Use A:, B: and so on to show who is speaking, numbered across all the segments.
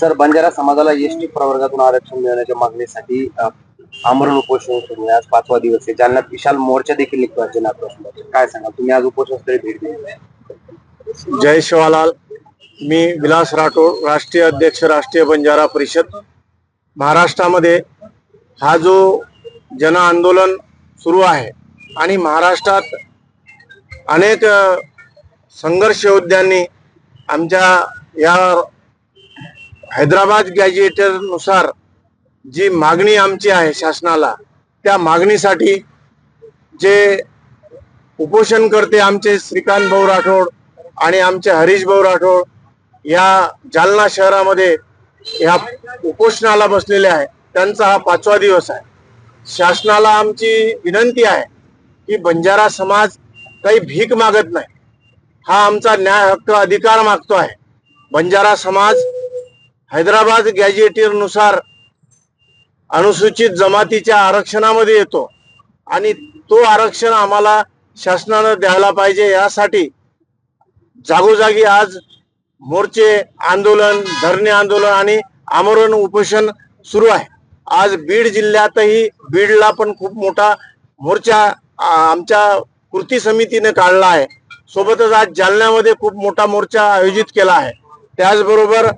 A: Sir Banjara समाजाला ST प्रवर्गातून आरक्षण मिळण्याच्या मागणीसाठी आमरण उपोषण सुरू आहे आज पाचवा दिवस आहे. जालन्यात विशाल मोर्चा देखील निघतो आज काय सांगा तुम्ही आज उपोषणस्थळी भेट दिली.
B: जय शिवालाल. मी विलास राठोड राष्ट्रीय अध्यक्ष राष्ट्रीय बंजारा परिषद. महाराष्ट्रामध्ये हा जो जन आंदोलन सुरू आहे आणि महाराष्ट्रात अनेक संघर्ष योद्ध्यांनी आमच्या या हैदराबाद गॅजिएटरनुसार जी मागणी आमची आहे शासनाला त्या मागणीसाठी जे उपोषण करते आमचे श्रीकांत भाऊ राठोड आणि आमचे हरीश भाऊ राठोड या जालना शहरामध्ये या उपोषणाला बसलेले आहे त्यांचा हा पाचवा दिवस आहे. शासनाला आमची विनंती आहे की बंजारा समाज काही भीक मागत नाही. हा आमचा न्याय हक्क अधिकार मागतो आहे. बंजारा समाज हैदराबाद गॅजेटीरनुसार अनुसूचित जमातीच्या आरक्षणामध्ये येतो. आणि तो आरक्षण आम्हाला शासनानं द्यायला पाहिजे यासाठी जागोजागी आज मोर्चे आंदोलन धरणे आंदोलन आणि आमरण उपोषण सुरू आहे. आज बीड जिल्ह्यातही बीडला पण खूप मोठा मोर्चा आमच्या कृती समितीने काढला आहे. सोबतच आज जालन्यामध्ये खूप मोठा मोर्चा आयोजित केला आहे. त्याचबरोबर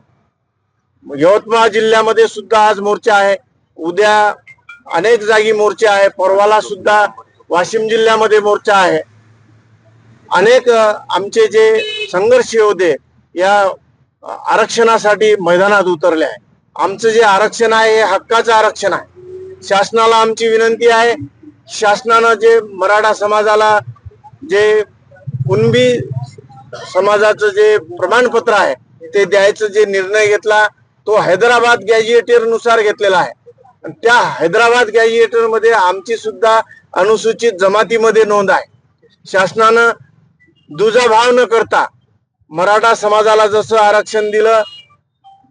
B: यवतमाळ जिल्ह्यामध्ये सुद्धा आज मोर्चा आहे. उद्या अनेक जागी मोर्चे आहे. परवाला सुद्धा वाशिम जिल्ह्यामध्ये मोर्चा आहे. अनेक आमचे जे संघर्ष होते या आरक्षणासाठी मैदानात उतरले आहे. आमचं जे आरक्षण आहे हे हक्काचं आरक्षण आहे. शासनाला आमची विनंती आहे. शासनानं जे मराठा समाजाला जे कुणबी समाजाचं जे प्रमाणपत्र आहे ते द्यायचं जे निर्णय घेतला तो हैदराबाद गॅजिएटरनुसार घेतलेला आहे. त्या हैदराबाद गॅजिएटरमध्ये आमची सुद्धा अनुसूचित जमातीमध्ये नोंद आहे. शासनानं दुजाभाव न करता मराठा समाजाला जसं आरक्षण दिलं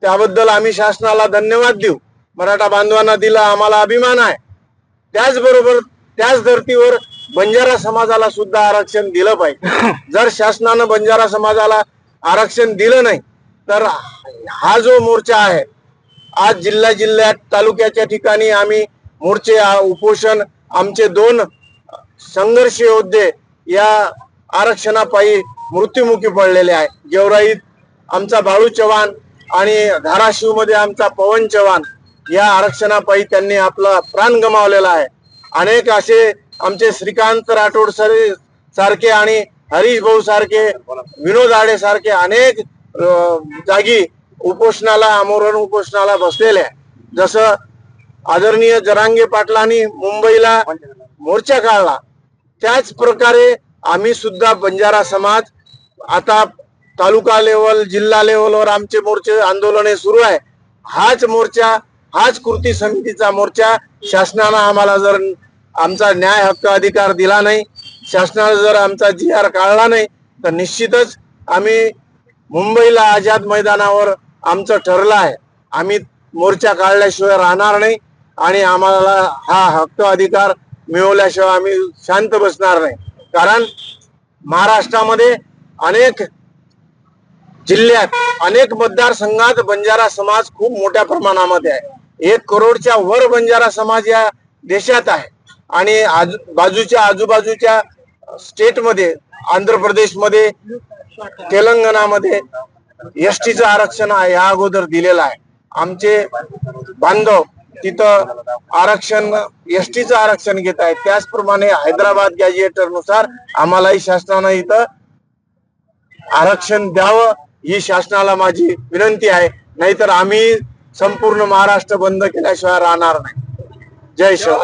B: त्याबद्दल आम्ही शासनाला धन्यवाद देऊ. मराठा बांधवांना दिला आम्हाला अभिमान आहे. त्याचबरोबर त्याच धर्तीवर बंजारा समाजाला सुद्धा आरक्षण दिलं पाहिजे. जर शासनानं बंजारा समाजाला आरक्षण दिलं नाही तर हा जो मोर्चा आहे आज जिल्हा जिल्ह्यात तालुक्याच्या ठिकाणी आम्ही मोर्चे उपोषण आमचे दोन संघर्ष योद्धे या आरक्षणापायी मृत्युमुखी पडलेले आहे. गेवराईत आमचा बाळू चव्हाण आणि धाराशिवमध्ये आमचा पवन चव्हाण या आरक्षणापायी त्यांनी आपला प्राण गमावलेला आहे. अनेक असे आमचे श्रीकांत राठोड सर सारखे आणि हरीश भाऊ सारखे विनोद आडे सारखे अनेक जागी उपोषणाला आमरण उपोषणाला बसलेले जसं आदरणीय जरांगे पाटलांनी मुंबईला मोर्चा काढला त्याच प्रकारे आम्ही सुद्धा बंजारा समाज आता तालुका लेवल जिल्हा लेवलवर आमचे मोर्चे आंदोलने सुरू आहे. हाच मोर्चा हाच कृती समितीचा मोर्चा शासनानं आम्हाला जर आमचा न्याय हक्क अधिकार दिला नाही शासनानं जर आमचा जी आर काढला नाही तर निश्चितच आम्ही मुंबईला आझाद मैदानावर आमचं ठरलं आहे. आम्ही मोर्चा काढल्याशिवाय राहणार नाही आणि आम्हाला हा हक्क अधिकार मिळवल्याशिवाय आम्ही शांत बसणार नाही. कारण महाराष्ट्रामध्ये अनेक जिल्ह्यात अनेक मतदारसंघात बंजारा समाज खूप मोठ्या प्रमाणामध्ये आहे. एक करोडच्या वर बंजारा समाज या देशात आहे. आणि आजू बाजूच्या आजूबाजूच्या स्टेटमध्ये आंध्र प्रदेशमध्ये तेलंगणामध्ये एस टीचं आरक्षण आहे या अगोदर दिलेलं आहे. आमचे बांधव तिथं आरक्षण एस टीचं आरक्षण घेत आहेत. त्याचप्रमाणे हैदराबाद गॅजेटरनुसार आम्हालाही शासनानं इथं आरक्षण द्यावं ही शासनाला माझी विनंती आहे. नाहीतर आम्ही संपूर्ण महाराष्ट्र बंद केल्याशिवाय राहणार नाही. जय शिव